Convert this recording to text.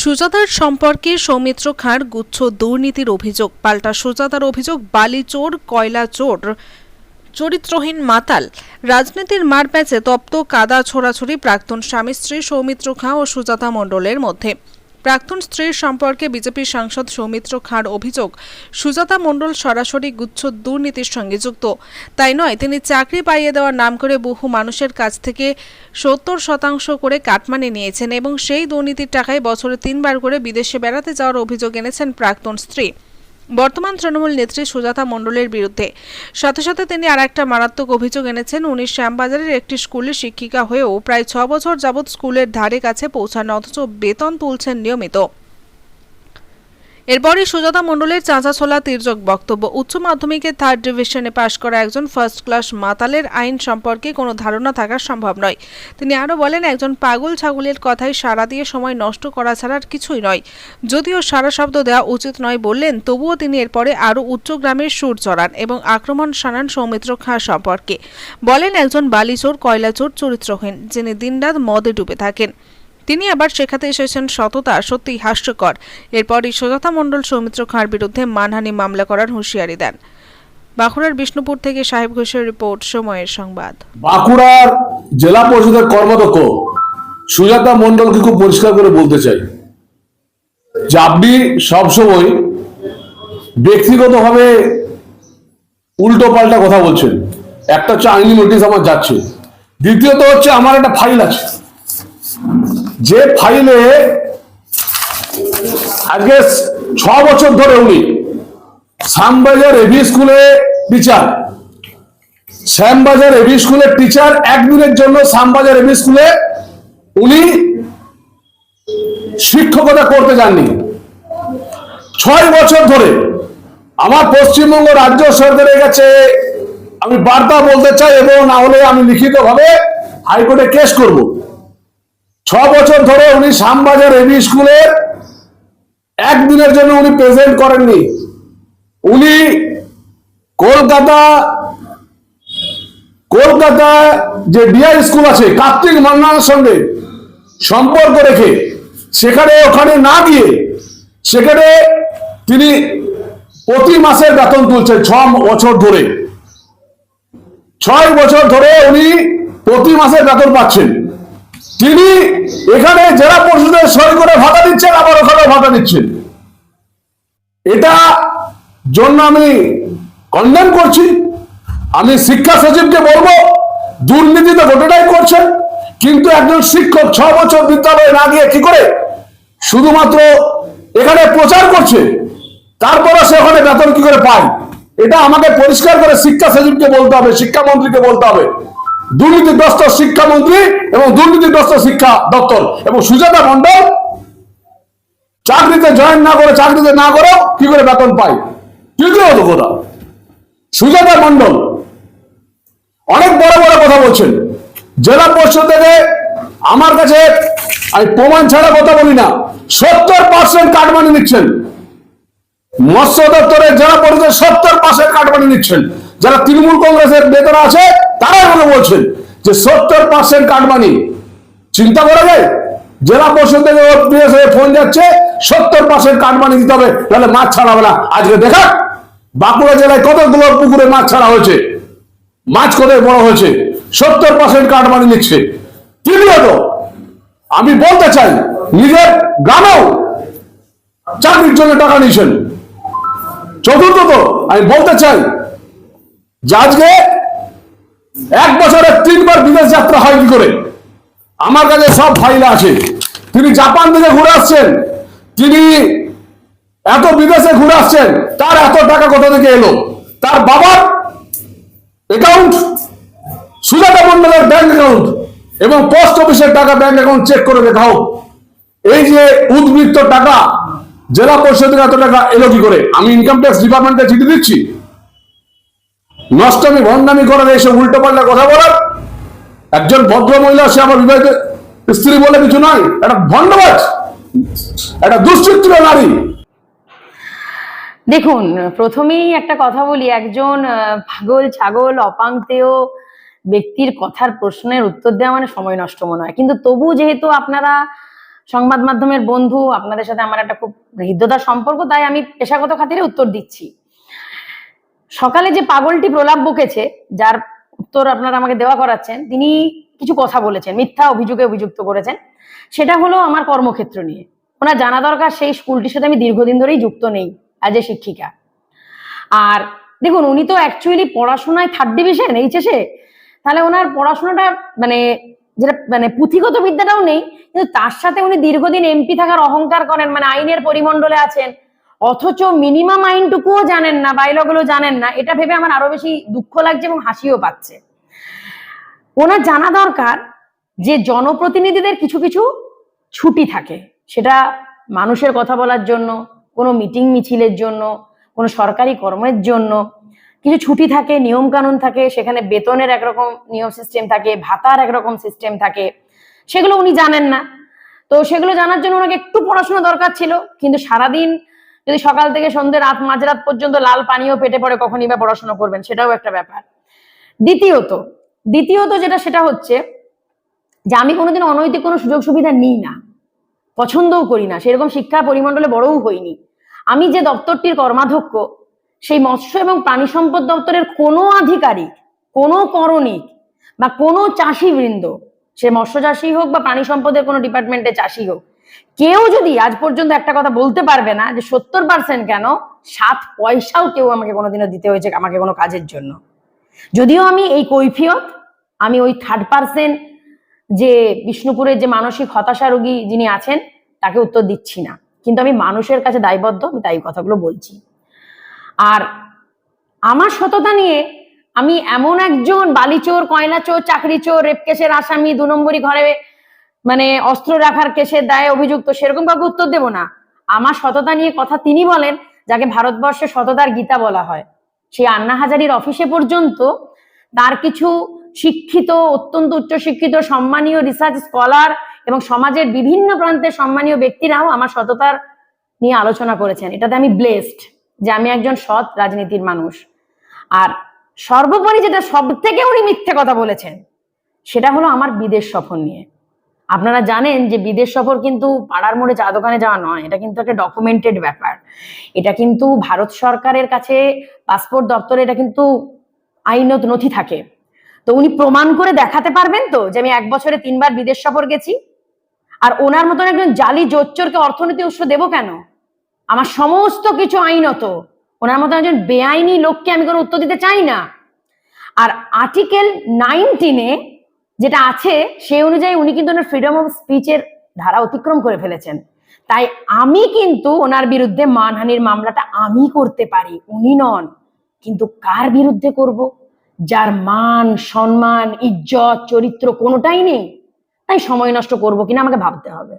সুজাতার সম্পর্কে সৌমিত্র খাঁর গুচ্ছ দুর্নীতির অভিযোগ। পাল্টা সুজাতার অভিযোগ, বালি চোর, কয়লা চোর। চরিত্রহীন মাতাল। রাজনীতির মারপ্যাচে তপ্ত কাদা ছোড়াছড়ি প্রাক্তন স্বামী স্ত্রী সৌমিত্র খাঁ ও সুজাতা মণ্ডলের মধ্যে। প্রাক্তন স্ত্রীর সম্পর্কে বিজেপি সাংসদ সৌমিত্র খাঁর অভিযোগ, সুজাতা মণ্ডল সরাসরি গুচ্ছ দুর্নীতির সঙ্গে যুক্ত। তাই নয়, তিনি চাকরি পাইয়ে দেওয়ার নাম করে বহু মানুষের কাছ থেকে সত্তর শতাংশ করে কাটমানি নিয়েছেন এবং সেই দুর্নীতির টাকায় বছরে তিনবার করে বিদেশে বেড়াতে যাওয়ার অভিযোগ এনেছেন প্রাক্তন স্ত্রী। বর্তমান তৃণমূল নেত্রী সুজাতা মণ্ডলের বিরুদ্ধে। সাথে সাথে তিনি আর একটা মারাত্মক অভিযোগ এনেছেন, উনি শ্যামবাজারের একটি স্কুলে শিক্ষিকা হয়েও প্রায় ছ বছর যাবৎ স্কুলের ধারে কাছে পৌঁছান, অথচ বেতন তুলছেন নিয়মিত। এরপরই সুজাতা মণ্ডলের চাঁচাছোলা তির্যক বক্তব্য, উচ্চ মাধ্যমিকে থার্ড ডিভিশনে পাশ করা একজন ফার্স্ট ক্লাস মাতালের আইন সম্পর্কে কোনো ধারণা থাকা সম্ভব নয়। তিনি আরও বলেন, একজন পাগল ছাগলের কথায় সারা দিয়ে সময় নষ্ট করা ছাড়া আর কিছুই নয়। যদিও সারা শব্দ দেওয়া উচিত নয় বললেন, তবুও তিনি এরপরে আরও উচ্চ গ্রামের সুর চড়ান এবং আক্রমণ শানান সৌমিত্র খাঁ সম্পর্কে। বলেন, একজন বালিচোর, কয়লাচোর চরিত্রহীন, যিনি দিনরাত মদে ডুবে থাকেন। তিনি আবার শেখাতে এসেছেন সততা, সত্যিই হাস্যকর। এরপরই সুজাতা মণ্ডল সৌমিত্র খাঁর বিরুদ্ধে মানহানি মামলা করার হুঁশিয়ারি দেন। বাঁকুড়ার বিষ্ণুপুর থেকে সাহেব ঘোষের রিপোর্ট, সময়ের সংবাদ। বাঁকুড়ার জেলা পরিষদের কর্মাধ্যক্ষ সুজাতা মন্ডলকে খুব পরিষ্কার করে বলতে চাই যে আপনি সবসময় ব্যক্তিগতভাবে উল্টো পাল্টা কথা বলছেন। একটা হচ্ছে আইনি নোটিশ আমার যাচ্ছে। দ্বিতীয়ত হচ্ছে আমার একটা ফাইল আছে। যে ফাইলে আজকে ছ বছর ধরে উনি শ্যামবাজার এভি স্কুলে টিচার শ্যামবাজার এভি স্কুলের টিচার একদিনের জন্য শ্যামবাজার এভি স্কুলে উনি শিক্ষকতা করতে যাননি। ছয় বছর ধরে আমার পশ্চিমবঙ্গ রাজ্য সরকারের কাছে আমি বার্তা বলতে চাই এবং না হলে আমি লিখিতভাবে হাইকোর্টে কেস করব। ছ বছর ধরে উনি শ্যামবাজার এভি স্কুলের একদিনের জন্য উনি প্রেজেন্ট করেননি। উনি কলকাতা কলকাতা যে ডিআই স্কুল আছে, কার্তিক মান্নানের সঙ্গে সম্পর্ক রেখে সেখানে ওখানে না গিয়ে সেখানে তিনি প্রতি মাসের বেতন তুলছেন ছ বছর ধরে। ছয় বছর ধরে উনি প্রতি মাসের বেতন পাচ্ছেন। তিনি এখানে জেলা পরিষদের সই করে ভাতা দিচ্ছেন, আবার ওখানে ভাতা দিচ্ছেন। এটা জন্য আমি কন্ডেম করছি। আমি শিক্ষা সচিবকে বলব দুর্নীতি তো গোটাটাই করছেন, কিন্তু একজন শিক্ষক ছ বছর বিদ্যালয়ে না গিয়ে কি করে শুধুমাত্র এখানে প্রচার করছে, তারপরে সে ওখানে বেতন কি করে পায়? এটা আমাকে পরিষ্কার করে শিক্ষা সচিবকে বলতে হবে, শিক্ষামন্ত্রীকে বলতে হবে। দুর্নীতিগ্রস্ত শিক্ষামন্ত্রী এবং দুর্নীতিগ্রস্ত শিক্ষা দপ্তর এবং সুজাতা মন্ডল চাকরিতে জয়েন না করে চাকরিতে না করো কি করে বেতন পাই তৃতীয়ত কথা সুজাতা মন্ডল অনেক বড় বড় কথা বলছেন। জেলা পরিষদ থেকে আমার কাছে আমি প্রমাণ ছাড়া কথা বলি না। সত্তর পার্সেন্ট কাটমানি নিচ্ছেন। মৎস্য দপ্তরের জেলা পরিষদের সত্তর পার্সেন্ট কাটমানি নিচ্ছেন। যারা তৃণমূল কংগ্রেসের নেতারা আছে, তারাই মনে বলছেন যে সত্তর পার্সেন্ট কাটমানি চিন্তা করা যায়? জেলা পরিষদ থেকে ফোন যাচ্ছে, সত্তর পার্সেন্ট কাটমানি দিতে হবে, তাহলে মাছ ছাড়া হবে না। আজকে দেখা বাঁকুড়া জেলায় কতগুলো পুকুরে মাছ ছাড়া হয়েছে? মাছ কোথায় বড় হয়েছে? সত্তর পার্সেন্ট কাটমানি নিচ্ছে। তৃতীয়ত আমি বলতে চাই, নিজের গ্রামেও চাকরির জন্য টাকা নিয়েছেন। চতুর্থত, আমি বলতে চাই যে আজকে এক বছরে তিনবার বিদেশ যাত্রা হয় কি করে। আমার কাছে সব ফাইল আছে। তিনি জাপান থেকে ঘুরে আসছেন। তিনি এত বিদেশে ঘুরে আসছেন। তার এত টাকা কোথা থেকে এলো? তার বাবার অ্যাকাউন্ট সুজাতা মন্ডলের ব্যাংক অ্যাকাউন্ট এবং পোস্ট অফিসের টাকা ব্যাংক অ্যাকাউন্ট চেক করে দেখাও। এই যে উদ্বৃত্ত টাকা, জেলা পরিষদের এত টাকা এলো কি করে? আমি ইনকাম ট্যাক্স ডিপার্টমেন্টে চিঠি দিচ্ছি। নষ্টমী, ভণ্ডামি করার এইসব উল্টো পাল্টা কথা বলার? একজন ভদ্র মহিলা সে আমার বিবাহিত স্ত্রী বলে কিছু নয় একটা ভণ্ডবাজ, একটা দুশ্চিত্র নারী। দেখুন, প্রথমেই একটা কথা বলি, একজন পাগল, ছাগল অপাঙ্ক্তেয় ব্যক্তির কথার প্রশ্নের উত্তর দেওয়া মানে সময় নষ্ট মনে হয়। কিন্তু তবু যেহেতু আপনারা সংবাদ মাধ্যমের বন্ধু, আপনাদের সাথে আমার একটা খুব হৃদ্যতার সম্পর্ক, তাই আমি পেশাগত খাতিরে উত্তর দিচ্ছি। সকালে যে পাগলটি প্রলাপ বকেছে, যার উত্তর আপনারা আমাকে দেওয়া করাচ্ছেন, তিনি কিছু কথা বলেছেন, মিথ্যা অভিযোগে অভিযুক্ত করেছেন। সেটা হলো আমার কর্মক্ষেত্র নিয়ে। ওনার জানা দরকার সেই স্কুলটির সাথে আমি দীর্ঘদিন ধরেই যুক্ত নেই অ্যাজ এ শিক্ষিকা। আর দেখুন, উনি তো অ্যাকচুয়ালি পড়াশোনায় থার্ড ডিভিশন এইচএসে তাহলে ওনার পড়াশোনাটা মানে যেটা মানে পুঁথিগত বিদ্যাটাও নেই, কিন্তু তার সাথে উনি দীর্ঘদিন এমপি থাকার অহংকার করেন মানে আইনের পরিমণ্ডলে আছেন অথচ মিনিমাম আইনটুকুও জানেন না বাইলগুলো জানেন না। এটা ভেবে আমার আরও বেশি দুঃখ লাগছে এবং হাসিও পাচ্ছে। ওনার জানা দরকার যে জনপ্রতিনিধিদের কিছু কিছু ছুটি থাকে। সেটা মানুষের কথা বলার জন্য, কোনো মিটিং মিছিলের জন্য, কোনো সরকারি কর্মের জন্য। কিছু ছুটি থাকে নিয়ম কানুন থাকে, সেখানে বেতনের একরকম নিয়ম সিস্টেম থাকে, ভাতার একরকম সিস্টেম থাকে। সেগুলো উনি জানেন না। তো সেগুলো জানার জন্য ওনাকে একটু পড়াশোনা দরকার ছিল, কিন্তু সারাদিন যদি সকাল থেকে সন্ধ্যে রাত মাঝরাত পর্যন্ত লাল পানীয় পেটে পড়ে, কখনই বা পড়াশোনা করবেন, সেটাও একটা ব্যাপার। দ্বিতীয়ত দ্বিতীয়ত যেটা, সেটা হচ্ছে যে আমি কোনোদিন অনৈতিক কোনো সুযোগ সুবিধা নিই না, পছন্দও করি না, সেরকম শিক্ষা পরিমণ্ডলে বড়ও হইনি। আমি যে দপ্তরটির কর্মাধ্যক্ষ, সেই মৎস্য এবং প্রাণী সম্পদ দপ্তরের কোনো আধিকারিক, কোনো করণিক বা কোনো চাষিবৃন্দ, সে মৎস্য চাষি হোক বা প্রাণী সম্পদের কোনো ডিপার্টমেন্টে চাষি হোক কেউ যদি আজ পর্যন্ত একটা কথা বলতে পারবে না যে সত্তর পার্সেন্ট কেন, সাত পয়সাও কেউ আমাকে কোনোদিনও দিতে হয়েছে আমাকে কোনো কাজের জন্য। যদিও আমি এই কৈফিয়ত, আমি ওই থার্ড পার্সেন্ট যে বিষ্ণুপুরের যে মানসিক হতাশা রোগী যিনি আছেন, তাকে উত্তর দিচ্ছি না। কিন্তু আমি মানুষের কাছে দায়বদ্ধ, আমি তাই কথাগুলো বলছি। আর আমার সততা নিয়ে আমি এমন একজন বালিচোর চাকরি চোর রেপ কেসের আসামি, দু নম্বরই ঘরে মানে অস্ত্র রাখার কেসের দায়ে অভিযুক্ত, সেরকম কাউকে উত্তর দেব না। আমার সততা নিয়ে কথা তিনি বলেন, যাকে ভারতবর্ষে সততার গীতা বলা হয়। সেই আন্না হাজারির অফিসে পর্যন্ত তার কিছু শিক্ষিত, অত্যন্ত উচ্চশিক্ষিত, সম্মানীয় রিসার্চ স্কলার এবং সমাজের বিভিন্ন প্রান্তের সম্মানীয় ব্যক্তিরাও আমার সততার নিয়ে আলোচনা করেছেন। এটাতে আমি ব্লেসড যে আমি একজন সৎ রাজনীতির মানুষ। আর সর্বোপরি যেটা সব থেকে উনি মিথ্যে কথা বলেছেন, সেটা হলো আমার বিদেশ সফর নিয়ে। আপনারা জানেন যে বিদেশ সফর কিন্তু পাড়ার মোড়ে চা দোকানে যাওয়া নয়, এটা কিন্তু একটা ডকুমেন্টেড ব্যাপার। এটা কিন্তু ভারত সরকারের কাছে পাসপোর্ট দপ্তরে এটা কিন্তু আইনত নথি থাকে। তো উনি প্রমাণ করে দেখাতে পারবেন তো যে আমি এক বছরে তিনবার বিদেশ সফর গেছি? আর ওনার মতন একজন জালি জোচ্চরকে অর্থনীতি উৎস দেবো কেন? আমার সমস্ত কিছু আইনত। ওনার মতন একজন বেআইনি লোককে আমি কোনো উত্তর দিতে চাই না। আর আর্টিকেল নাইনটিনে যেটা আছে সেই অনুযায়ী উনি কিন্তু ওনার ফ্রিডম অফ স্পিচের ধারা অতিক্রম করে ফেলেছেন। তাই আমি কিন্তু ওনার বিরুদ্ধে মানহানির মামলাটা আমি করতে পারি, উনি নন। কিন্তু কার বিরুদ্ধে করব? যার মান, সম্মান, ইজ্জত, চরিত্র কোনোটাই নেই। তাই সময় নষ্ট করব কিনা আমাকে ভাবতে হবে।